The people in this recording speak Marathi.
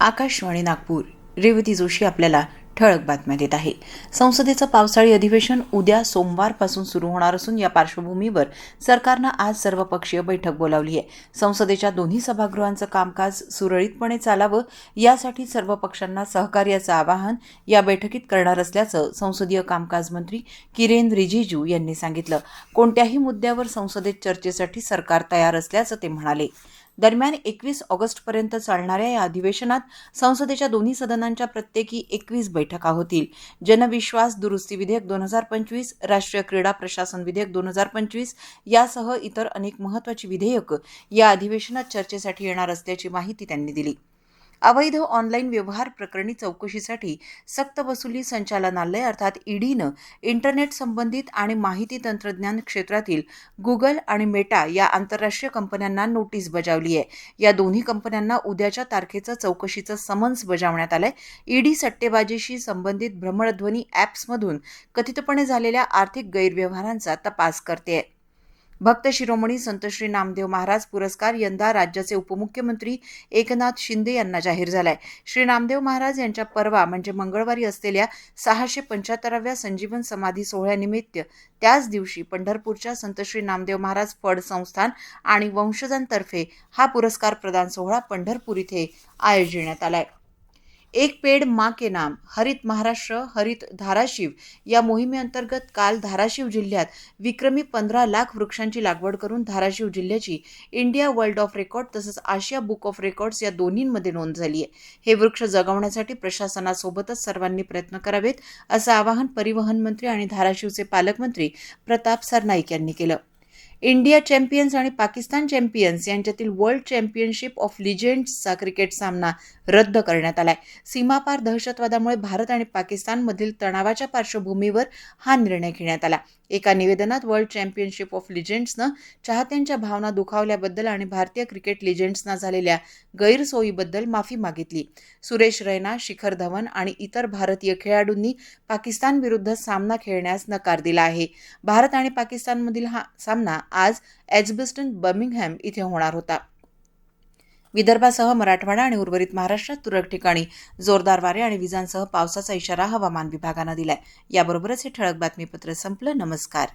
आकाशवाणी नागपूर. रेवती जोशी आपल्याला ठळक बातम्या देत आहे. संसदेचं पावसाळी अधिवेशन उद्या सोमवारपासून सुरू होणार असून या पार्श्वभूमीवर सरकारनं आज सर्वपक्षीय बैठक बोलावली आहे. संसदेच्या दोन्ही सभागृहांचं कामकाज सुरळीतपणे चालावं यासाठी सर्व पक्षांना सहकार्याचं आवाहन या बैठकीत करणार असल्याचं संसदीय कामकाज मंत्री किरेन रिजिजू यांनी सांगितलं. कोणत्याही मुद्द्यावर संसदेत चर्चेसाठी सरकार तयार असल्याचं ते म्हणाले. दरम्यान एकवीस ऑगस्टपर्यंत चालणाऱ्या या अधिवेशनात संसदेच्या दोन्ही सदनांच्या प्रत्येकी एकवीस बैठका होतील. जनविश्वास दुरुस्ती विधेयक दोन हजार पंचवीस राष्ट्रीय क्रीडा प्रशासन विधेयक दोन हजार पंचवीस यासह इतर अनेक महत्त्वाची विधेयकं या अधिवेशनात चर्चेसाठी येणार असल्याची माहिती त्यांनी दिली. अवैध ऑनलाईन व्यवहार प्रकरणी चौकशीसाठी सक्त वसुली संचालनालय अर्थात ईडीनं इंटरनेट संबंधित आणि माहिती तंत्रज्ञान क्षेत्रातील गुगल आणि मेटा या आंतरराष्ट्रीय कंपन्यांना नोटीस बजावली आहे. या दोन्ही कंपन्यांना उद्याच्या तारखेचं चौकशीचं समन्स बजावण्यात आलंय. ईडी सट्टेबाजीशी संबंधित भ्रमणध्वनी ॲप्समधून कथितपणे झालेल्या आर्थिक गैरव्यवहारांचा तपास करते भक्त शिरोमणी संत श्री नामदेव महाराज पुरस्कार यंदा राज्याचे उपमुख्यमंत्री एकनाथ शिंदे यांना जाहीर झालाय. श्री नामदेव महाराज यांच्या परवा म्हणजे मंगळवारी असलेल्या सहाशे पंच्याहत्तराव्या संजीवन समाधी सोहळ्यानिमित्त त्याच दिवशी पंढरपूरच्या संत श्री नामदेव महाराज फड संस्थान आणि वंशजांतर्फे हा पुरस्कार प्रदान सोहळा पंढरपूर इथे आयोजिण्यात आलाय. एक पेड माँ के नाम हरित महाराष्ट्र हरित धाराशिव या मोहिमेअंतर्गत काल धाराशिव जिल्ह्यात विक्रमी पंधरा लाख वृक्षांची लागवड करून धाराशिव जिल्ह्याची इंडिया वर्ल्ड ऑफ रेकॉर्ड तसंच आशिया बुक ऑफ रेकॉर्ड्स या दोन्हींमध्ये नोंद झाली आहे. हे वृक्ष जगवण्यासाठी प्रशासनासोबतच सर्वांनी प्रयत्न करावेत असं आवाहन परिवहन मंत्री आणि धाराशिवचे पालकमंत्री प्रताप सरनाईक यांनी केलं. इंडिया चॅम्पियन्स आणि पाकिस्तान चॅम्पियन्स यांच्यातील वर्ल्ड चॅम्पियनशिप ऑफ लिजेंड्सचा क्रिकेट सामना रद्द करण्यात आलाय. सीमापार दहशतवादामुळे भारत आणि पाकिस्तानमधील तणावाच्या पार्श्वभूमीवर हा निर्णय घेण्यात आला. एका निवेदनात वर्ल्ड चॅम्पियनशिप ऑफ लिजेंड्सनं चाहत्यांच्या भावना दुखावल्याबद्दल आणि भारतीय क्रिकेट लिजेंड्सना झालेल्या गैरसोयीबद्दल माफी मागितली. सुरेश रैना शिखर धवन आणि इतर भारतीय खेळाडूंनी पाकिस्तानविरुद्ध सामना खेळण्यास नकार दिला आहे. भारत आणि पाकिस्तानमधील हा सामना आज एजबिस्टन बर्मिंगहॅम इथे होणार होता. विदर्भासह मराठवाडा आणि उर्वरित महाराष्ट्रात तुरळक ठिकाणी जोरदार वारे आणि विजांसह पावसाचा इशारा हवामान विभागानं दिलाय. याबरोबरच हे ठळक बातमीपत्र संपलं. नमस्कार.